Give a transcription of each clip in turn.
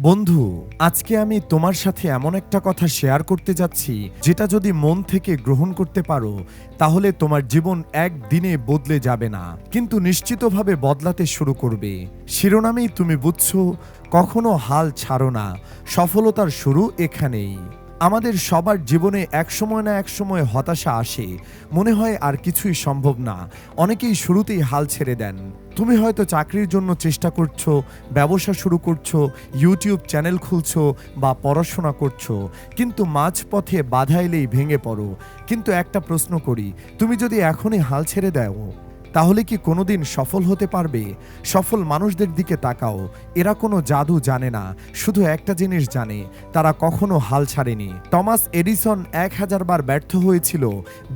বন্ধু, আজকে আমি তোমার সাথে এমন একটা কথা শেয়ার করতে যাচ্ছি, যেটা যদি মন থেকে গ্রহণ করতে পারো, তাহলে তোমার জীবন একদিনে বদলে যাবে না। কিন্তু নিশ্চিতভাবে বদলাতে শুরু করবে। শিরোনামেই তুমি বুঝছ, কখনো হাল ছাড়ো না। সফলতার শুরু এখানেই। আমাদের সবার জীবনে এক সময় না এক সময় হতাশা আসে। মনে হয় আর কিছুই সম্ভব না। অনেকেই শুরুতেই হাল ছেড়ে দেন। তুমি হয়তো চাকরির জন্য চেষ্টা করছ, ব্যবসা শুরু করছ ইউটিউব চ্যানেল খুলছো বা পড়াশোনা করছ, কিন্তু মাঝপথে বাধা এলেই ভেঙে পড়ো। কিন্তু একটা প্রশ্ন করি, তুমি যদি এখনই হাল ছেড়ে দাও তাহলে কি কোনোদিন সফল হতে পারবে? সফল মানুষদের দিকে তাকাও। এরা কোনো জাদু জানে না, শুধু একটা জিনিস জানে, তারা কখনো হাল ছাড়েনি। টমাস এডিসন এক হাজার বার ব্যর্থ হয়েছিল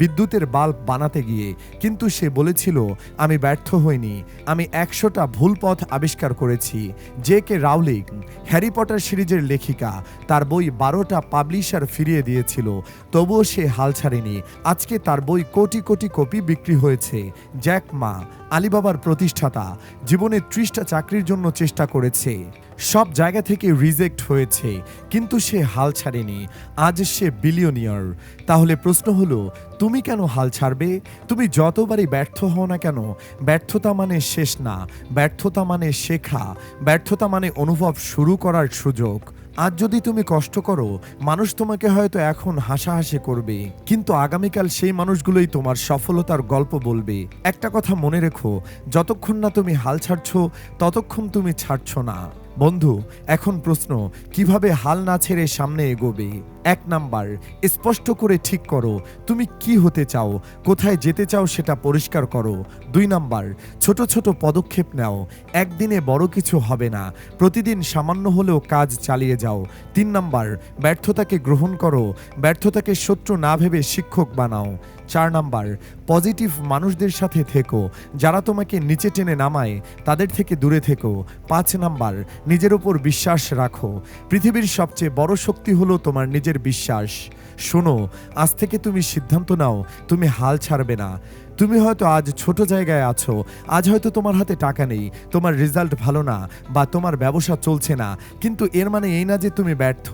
বিদ্যুতের বাল্ব বানাতে গিয়ে, কিন্তু সে বলেছিল, আমি ব্যর্থ হইনি, আমি একশোটা ভুল পথ আবিষ্কার করেছি, J K Rowling, Harry Potter সিরিজের লেখিকা, তার বই বারোটা পাবলিশার ফিরিয়ে দিয়েছিল, তবুও সে হাল ছাড়েনি, আজকে তার বই কোটি কোটি কপি বিক্রি হয়েছে, জ্যাক মা, আলিবাবার প্রতিষ্ঠাতা, জীবনে ত্রিশটা চাকরির জন্য চেষ্টা করেছে। সব জায়গা থেকে রিজেক্ট হয়েছে, কিন্তু সে হাল ছাড়েনি। আজ সে বিলিয়নিয়ার। তাহলে প্রশ্ন হলো, তুমি কেন হাল ছাড়বে? তুমি যতবারই ব্যর্থ হও না কেন, ব্যর্থতা মানে শেষ না, ব্যর্থতা মানে শেখা, ব্যর্থতা মানে অনুভব শুরু করার সুযোগ। আজ যদি তুমি কষ্ট করো, মানুষ তোমাকে হয়তো এখন হাসাহাসি করবে। কিন্তু আগামীকাল সেই মানুষগুলোই তোমার সফলতার গল্প বলবে। একটা কথা মনে রেখো, যতক্ষণ না তুমি হাল ছাড়ছ, ততক্ষণ তুমি ছাড়ছো না। বন্ধু, এখন প্রশ্ন, কীভাবে হাল না ছেড়ে সামনে এগোবে? এক নাম্বার, স্পষ্ট করে ঠিক করো, তুমি কি হতে চাও, কোথায় যেতে চাও সেটা পরিষ্কার করো। দুই নাম্বার, ছোট ছোট পদক্ষেপ নাও, একদিনে বড় কিছু হবে না, প্রতিদিন সামান্য হলেও কাজ চালিয়ে যাও। তিন নাম্বার, ব্যর্থতাকে গ্রহণ করো, ব্যর্থতাকে শত্রু না ভেবে শিক্ষক বানাও। চার নাম্বার, পজিটিভ মানুষদের সাথে থেকো। যারা তোমাকে নিচে টেনে নামায়, তাদের থেকে দূরে থেকো। পাঁচ নাম্বার, নিজের ওপর বিশ্বাস রাখো। পৃথিবীর সবচেয়ে বড় শক্তি হলো তোমার নিজের বিশ্বাস। শোনো, আজ থেকে তুমি সিদ্ধান্ত নাও, তুমি হাল ছাড়বে না। তুমি হয়তো আজ ছোট জায়গায় আছো। আজ হয়তো তোমার হাতে টাকা নেই, তোমার রেজাল্ট ভালো না বা তোমার ব্যবসা চলছে না। কিন্তু এর মানে এই না যে তুমি ব্যর্থ,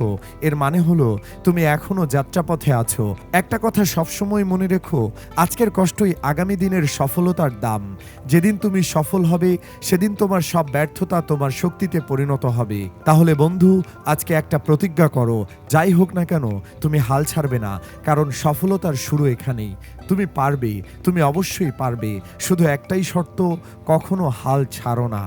এর মানে হলো তুমি এখনও যাত্রাপথে আছো। একটা কথা সবসময় মনে রেখো, আজকের কষ্টই আগামী দিনের সফলতার দাম। যেদিন তুমি সফল হবে, সেদিন তোমার সব ব্যর্থতা তোমার শক্তিতে পরিণত হবে। তাহলে বন্ধু, আজকে একটা প্রতিজ্ঞা করো, যাই হোক না কেন, তুমি হাল ছাড়বে না, কারণ সফলতার শুরু এখানেই। তুমি পারবে, তুমি অবশ্যই পারবে। শুধু একটাই শর্ত কখনো হাল ছাড়ো না।